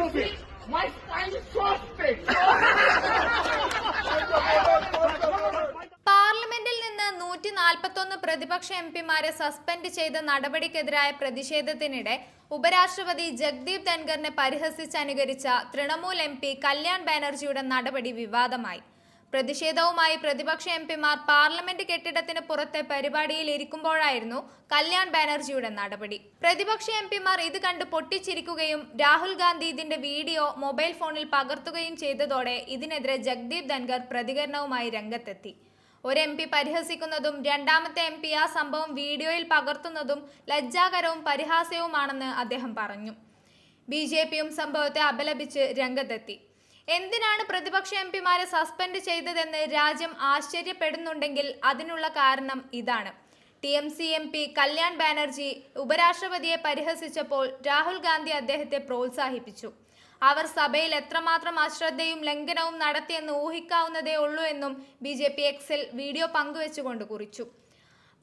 it. My style is so പാർലമെന്റിൽ നിന്ന് നൂറ്റി നാൽപ്പത്തൊന്ന് പ്രതിപക്ഷ എം പിമാരെ സസ്പെൻഡ് ചെയ്ത നടപടിക്കെതിരായ പ്രതിഷേധത്തിനിടെ ഉപരാഷ്ട്രപതി ജഗ്ദീപ് ധൻഖറിനെ പരിഹസിച്ച് അനുകരിച്ച തൃണമൂൽ എം പി കല്യാൺ ബാനർജിയുടെ നടപടി വിവാദമായി പ്രതിഷേധവുമായി പ്രതിപക്ഷ എം പിമാർ പാർലമെന്റ് കെട്ടിടത്തിന് പുറത്തെ പരിപാടിയിൽ ഇരിക്കുമ്പോഴായിരുന്നു കല്യാൺ ബാനർജിയുടെ നടപടി. പ്രതിപക്ഷ എം പിമാർ ഇത് കണ്ട് പൊട്ടിച്ചിരിക്കുകയും രാഹുൽ ഗാന്ധി ഇതിന്റെ വീഡിയോ മൊബൈൽ ഫോണിൽ പകർത്തുകയും ചെയ്തതോടെ ഇതിനെതിരെ ജഗ്ദീപ് ധൻഖർ പ്രതികരണവുമായി രംഗത്തെത്തി. ഒരു എം പി പരിഹസിക്കുന്നതും രണ്ടാമത്തെ എം പി ആ സംഭവം വീഡിയോയിൽ പകർത്തുന്നതും ലജ്ജാകരവും പരിഹാസ്യവുമാണെന്ന് അദ്ദേഹം പറഞ്ഞു. ബി ജെ പിയും സംഭവത്തെ അപലപിച്ച് രംഗത്തെത്തി. എന്തിനാണ് പ്രതിപക്ഷ എം പിമാരെ സസ്പെൻഡ് ചെയ്തതെന്ന് രാജ്യം ആശ്ചര്യപ്പെടുന്നുണ്ടെങ്കിൽ അതിനുള്ള കാരണം ഇതാണ്. T M C M P Kalyan Banerjee ഉപരാഷ്ട്രപതിയെ പരിഹസിച്ചപ്പോൾ രാഹുൽ ഗാന്ധി അദ്ദേഹത്തെ പ്രോത്സാഹിപ്പിച്ചു. അവർ സഭയിൽ എത്രമാത്രം അശ്രദ്ധയും ലംഘനവും നടത്തിയെന്ന് ഊഹിക്കാവുന്നതേ ഉള്ളൂ എന്നും ബി ജെ പി എക്സിൽ വീഡിയോ പങ്കുവെച്ചുകൊണ്ട് കുറിച്ചു.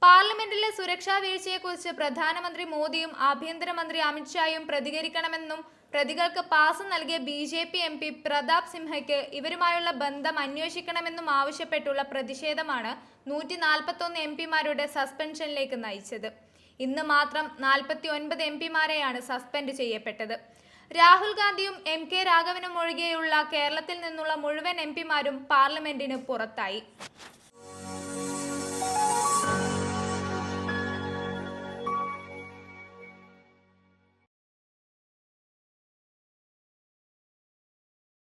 പാർലമെന്റിലെ സുരക്ഷാ വീഴ്ചയെക്കുറിച്ച് പ്രധാനമന്ത്രി മോദിയും ആഭ്യന്തരമന്ത്രി അമിത്ഷായും പ്രതികരിക്കണമെന്നും പ്രതികൾക്ക് പാസ് നൽകിയ B J P M P Pratap സിംഹയ്ക്ക് ഇവരുമായുള്ള ബന്ധം അന്വേഷിക്കണമെന്നും ആവശ്യപ്പെട്ടുള്ള പ്രതിഷേധമാണ് നൂറ്റി നാൽപ്പത്തൊന്ന് എം പിമാരുടെ സസ്പെൻഷനിലേക്ക് നയിച്ചത്. ഇന്ന് മാത്രം നാൽപ്പത്തി ഒൻപത് എം പിമാരെയാണ് സസ്പെൻഡ് ചെയ്യപ്പെട്ടത്. രാഹുൽ ഗാന്ധിയും എം കെ രാഘവനും ഒഴികെയുള്ള കേരളത്തിൽ നിന്നുള്ള മുഴുവൻ എം പിമാരും പാർലമെന്റിന് പുറത്തായി.